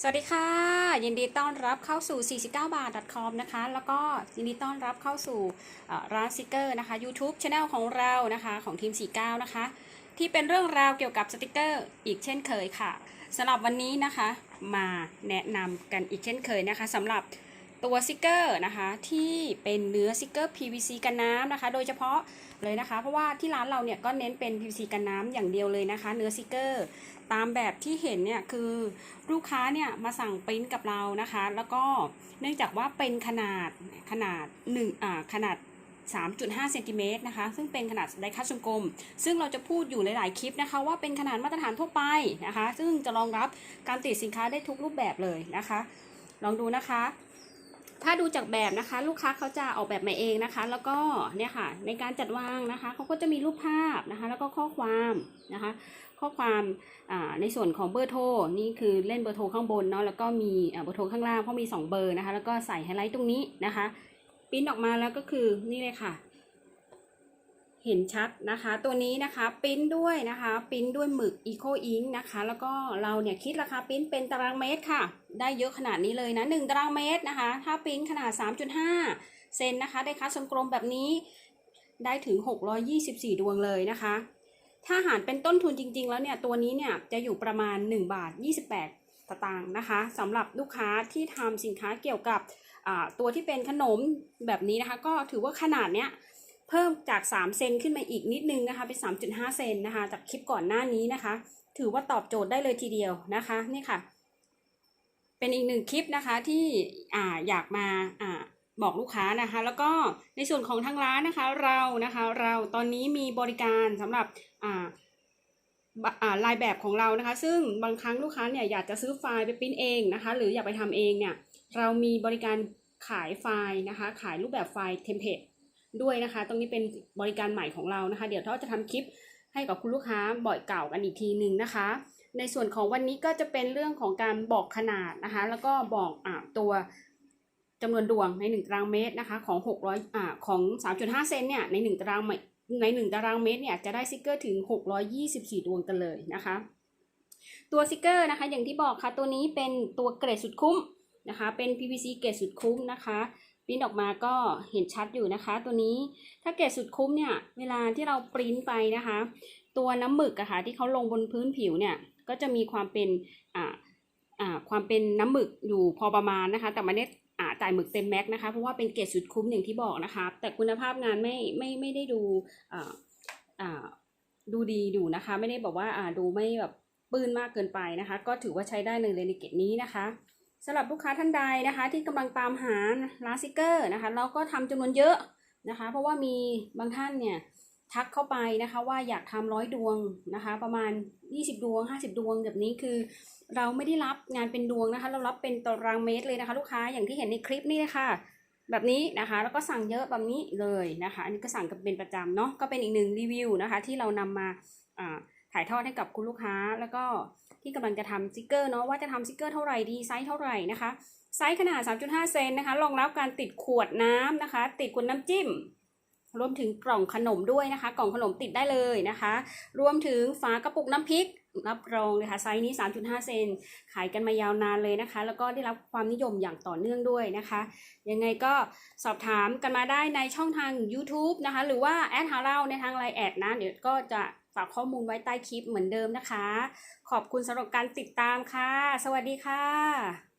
สวัสดีค่ะ ยินดีต้อนรับเข้าสู่ 49 บาท .com นะคะ แล้วก็ยินดีต้อนรับเข้าสู่ร้านสติกเกอร์นะคะ YouTube Channel ของเรานะคะของทีม 49 นะคะ ที่เป็นเรื่องราวเกี่ยวกับสติกเกอร์อีกเช่นเคยค่ะสำหรับวันนี้นะคะ มาแนะนำกันอีกเช่นเคยนะคะสำหรับ ตัวสติกเกอร์นะคะที่เป็นเนื้อสติกเกอร์ PVC กันน้ำนะคะ โดยเฉพาะเลยนะคะ เพราะว่าที่ร้านเราเนี่ยก็เน้นเป็น PVC กันน้ำอย่างเดียวเลยนะคะ เนื้อสติกเกอร์ ตามแบบที่เห็นเนี่ยคือลูกค้าเนี่ยมาสั่งปริ้นกับเรานะคะ แล้วก็เนื่องจากว่าเป็นขนาดขนาด1อ่าขนาด3.5เซนติเมตรนะคะ ซึ่งเป็นขนาดไดคัสทรงกลม ซึ่งเราจะพูดอยู่หลาย ๆ คลิปนะคะ ว่าเป็นขนาดมาตรฐานทั่วไปนะคะ ซึ่งจะรองรับการติดสินค้าได้ทุกรูปแบบเลยนะคะ ลองดูนะคะ ถ้าดูจากแบบนะคะ ลูกค้าเขาจะออกแบบมาเองนะคะ แล้วก็เนี่ยค่ะ ในการจัดวางนะคะเขาก็จะมีรูปภาพนะคะ แล้วก็ข้อความนะคะ ข้อความในส่วนของเบอร์โทรนี่คือเล่นเบอร์โทรข้างบนเนาะแล้วก็มีเบอร์โทรข้างล่างเพราะมี 2 เบอร์นะคะ แล้วก็ใส่ไฮไลท์ตรงนี้นะคะปิ้นออกมาแล้วก็คือนี่เลยค่ะ เห็นชัดนะคะ ตัวนี้นะคะปริ้นด้วยนะคะปริ้นด้วยหมึก Eco Ink นะคะ แล้วก็เราเนี่ยคิดราคาปริ้นเป็นตารางเมตรค่ะ ได้เยอะขนาดนี้เลยนะ 1 ตารางเมตรนะคะ ถ้าปริ้นขนาด 3.5 เซนนะคะ ได้คัสทรงกลมแบบนี้ได้ถึง 624 ดวงเลยนะคะ ถ้าหารเป็นต้นทุนจริง ๆ แล้วเนี่ยตัวนี้เนี่ยจะอยู่ประมาณ 1 บาท 28สตางค์นะคะสำหรับลูกค้าที่ทำสินค้าเกี่ยวกับตัวที่เป็นขนมแบบนี้นะคะ ก็ถือว่าขนาดเนี้ย เพิ่มจาก3เซนขึ้นมาอีกนิดนึงนะคะเป็น 3.5 เซนนะคะ จากคลิปก่อนหน้านี้นะคะ ถือว่าตอบโจทย์ได้เลยทีเดียวนะคะนี่ค่ะ เป็นอีกหนึ่งคลิปนะคะที่อ่าอยากมาอ่าบอกลูกค้านะคะ แล้วก็ในส่วนของทางร้านนะคะ เรานะคะ เราตอนนี้มีบริการสำหรับอ่าอ่าลายแบบของเรานะคะ ซึ่งบางครั้งลูกค้าเนี่ยอยากจะซื้อไฟล์ไปปริ้นเองนะคะ หรืออยากไปทำเองเนี่ยเรามีบริการขายไฟล์นะคะ ขายรูปแบบไฟล์เทมเพลต ด้วยนะคะ ตรงนี้เป็นบริการใหม่ของเรานะคะ เดี๋ยวเราจะทำคลิปให้กับคุณลูกค้าบ่อยเก่ากันอีกทีหนึ่งนะคะ ในส่วนของวันนี้ก็จะเป็นเรื่องของการบอกขนาดนะคะ แล้วก็บอกอ่าตัวจำนวนดวงใน 1 ตารางเมตรนะคะของ 600อ่าของ 3.5 เซนเนี่ยใน 1 ตารางเมตรใน 1 ตารางเมตรเนี่ยจะได้สติกเกอร์ถึง 624 ดวงกันเลยนะคะ ตัวสติกเกอร์นะคะอย่างที่บอกค่ะตัวนี้เป็นตัวเกรดสุดคุ้มนะคะเป็น PVC เกรดสุดคุ้มนะคะ ปริ้นออกมาก็เห็นชัดอยู่นะคะ ตัวนี้ถ้าเกรดสุดคุ้มเนี่ย เวลาที่เราปริ้นไปนะคะ ตัวน้ำหมึกอะค่ะที่เขาลงบนพื้นผิวเนี่ยก็จะมีความเป็นอ่าอ่าความเป็นน้ำหมึกอยู่พอประมาณนะคะ แต่ไม่ได้อ่าจ่ายหมึกเต็มแม็กซ์นะคะเพราะว่าเป็นเกรดสุดคุ้มอย่างที่บอกนะคะ แต่คุณภาพงานไม่ไม่ไม่ได้ดูอ่าอ่าดูดีอยู่นะคะ ไม่ได้บอกว่าอ่าดูไม่แบบปื้นมากเกินไปนะคะ ก็ถือว่าใช้ได้เลยในเกรดนี้นะคะ สำหรับลูกค้าท่านใดนะคะ ที่กำลังตามหาลาสติเกอร์นะคะ เราก็ทำจำนวนเยอะนะคะ เพราะว่ามีบางท่านเนี่ยทักเข้าไปนะคะว่าอยากทำร้อยดวงนะคะ ประมาณ 20 ดวง 50 ดวงแบบนี้คือ เราไม่ได้รับงานเป็นดวงนะคะ เรารับเป็นตารางเมตรเลยนะคะ ลูกค้าอย่างที่เห็นในคลิปนี่นะคะแบบนี้นะคะ แล้วก็สั่งเยอะแบบนี้เลยนะคะ อันนี้ก็สั่งกันเป็นประจำเนาะก็เป็นอีกหนึ่งรีวิวนะคะ ที่เรานำมาถ่ายทอดให้กับคุณลูกค้าแล้วก็ ที่กำลังจะทำซิกเกอร์เนาะว่าจะทำซิกเกอร์เท่าไหร่ดีไซส์เท่าไหร่นะคะไซส์ขนาด 3.5 เซนนะคะรองรับการติดขวดน้ำนะคะ ติดขวดน้ำจิ้ม รวมถึงกล่องขนมด้วยนะคะ กล่องขนมติดได้เลยนะคะ รวมถึงฝากระปุกน้ำพริกรับรองเลยค่ะไซส์นี้ 3.5 เซนขายกันมายาวนานเลยนะคะ แล้วก็ได้รับความนิยมอย่างต่อเนื่องด้วยนะคะ ยังไงก็สอบถามกันมาได้ในช่องทาง YouTube นะคะ หรือว่าแอดหาเราในทางไลน์แอดนะ เดี๋ยวก็จะฝากข้อมูลไว้ใต้คลิปเหมือนเดิมนะคะ ขอบคุณสำหรับการติดตามค่ะ สวัสดีค่ะ